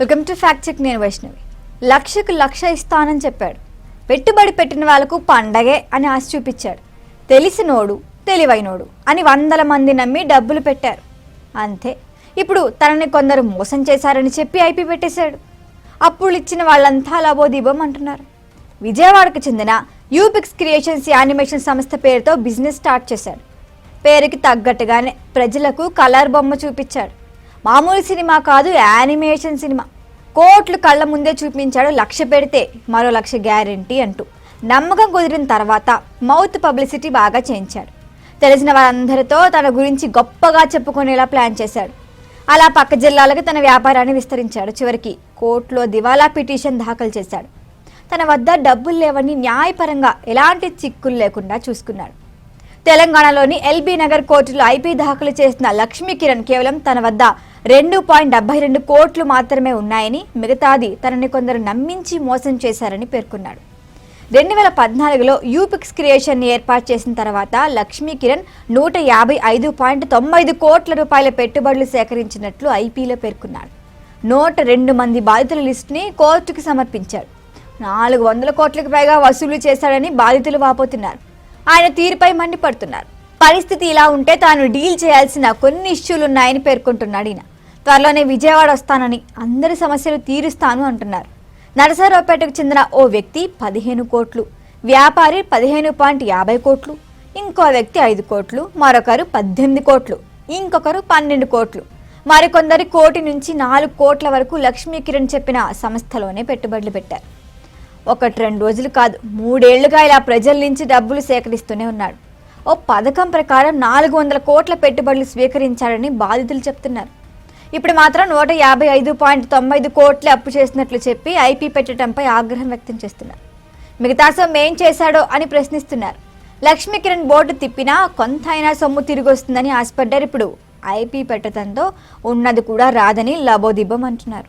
Welcome to fact check నేను వైష్ణవి. లక్షకు లక్ష ఇస్తానని చెప్పాడు. పెట్టుబడి పెట్టిన వాళ్ళకు పండగే అని ఆశ చూపించాడు. తెలిసినోడు తెలివైనోడు అని వందల మంది నమ్మి డబ్బులు పెట్టారు. అంతే. ఇప్పుడు తనని కొందరు మోసం చేశారని చెప్పి ఐపీ పెట్టేశాడు. అప్పులు ఇచ్చిన వాళ్ళంతా లాభోదీపం అంటున్నారు. విజయవాడకు చెందిన యూపిక్స్ క్రియేషన్స్ యానిమేషన్ సంస్థ పేరుతో బిజినెస్ స్టార్ట్ చేశాడు. పేరుకి తగ్గట్టుగానే ప్రజలకు కలర్ బొమ్మ చూపించాడు. మామూలు సినిమా కాదు యానిమేషన్ సినిమా. కోట్లు కళ్ళ ముందే చూపించాడు లక్ష పెడితే మరో లక్ష గ్యారెంటీ అంటూ. నమ్మకం కుదిరిన తర్వాత మౌత్ పబ్లిసిటీ బాగా చేయించాడు. తెలిసిన వారందరితో తన గురించి గొప్పగా చెప్పుకునేలా ప్లాన్ చేశాడు. అలా పక్క జిల్లాలకు తన వ్యాపారాన్ని విస్తరించాడు. చివరికి కోర్టులో దివాలా పిటిషన్ దాఖలు చేశాడు. తన వద్ద డబ్బులు లేవని న్యాయపరంగా ఎలాంటి చిక్కులు లేకుండా చూసుకున్నాడు. తెలంగాణలోని ఎల్బీ నగర్ కోర్టులో ఐపీ దాఖలు చేసిన లక్ష్మీ కిరణ్ కేవలం తన వద్ద రెండు పాయింట్ డెబ్బై రెండు కోట్లు మాత్రమే ఉన్నాయని మిగతాది తనని కొందరు నమ్మించి మోసం చేశారని పేర్కొన్నాడు. రెండు వేల పద్నాలుగులో యూపిక్స్ క్రియేషన్ ఏర్పాటు చేసిన తర్వాత లక్ష్మీ కిరణ్ నూట యాభై ఐదు పాయింట్ తొంభై ఐదు కోట్ల రూపాయల పెట్టుబడులు సేకరించినట్లు ఐపీలో పేర్కొన్నాడు. నూట రెండు మంది బాధితుల లిస్టుని కోర్టుకు సమర్పించాడు. నాలుగు వందల కోట్లకు పైగా వసూలు చేశాడని బాధితులు వాపోతున్నారు. ఆయన తీరుపై మండిపడుతున్నారు. పరిస్థితి ఇలా ఉంటే తాను డీల్ చేయాల్సిన కొన్ని ఇష్యూలున్నాయని పేర్కొంటున్నాడు ఈయన. త్వరలోనే విజయవాడ వస్తానని అందరి సమస్యలు తీరుస్తాను అంటున్నారు. నరసరావుపేటకు చెందిన ఓ వ్యక్తి పదిహేను కోట్లు వ్యాపారి పదిహేను పాయింట్ యాభై కోట్లు ఇంకో వ్యక్తి ఐదు కోట్లు మరొకరు పద్దెనిమిది కోట్లు ఇంకొకరు పన్నెండు కోట్లు. మరికొందరి కోటి నుంచి నాలుగు కోట్ల వరకు లక్ష్మీ కిరణ్ చెప్పిన సంస్థలోనే పెట్టుబడులు పెట్టారు. ఒకటి రెండు రోజులు కాదు మూడేళ్ళుగా ఇలా ప్రజల నుంచి డబ్బులు సేకరిస్తూనే ఉన్నాడు. ఓ పథకం ప్రకారం నాలుగు వందల కోట్ల పెట్టుబడులు స్వీకరించాడని బాధితులు చెప్తున్నారు. ఇప్పుడు మాత్రం నూట యాభై ఐదు పాయింట్ తొంభై ఐదు కోట్లు అప్పు చేసినట్లు చెప్పి ఐపీ పెట్టడంపై ఆగ్రహం వ్యక్తం చేస్తున్నారు. మిగతా సొమ్ము ఏం చేశాడో అని ప్రశ్నిస్తున్నారు. లక్ష్మీ కిరణ్ బోర్డు తిప్పినా కొంత అయినా సొమ్ము తిరిగి వస్తుందని ఆశపడ్డారు. ఇప్పుడు ఐపీ పెట్టడంతో ఉన్నది కూడా రాదని లబోదిబ్బం అంటున్నారు.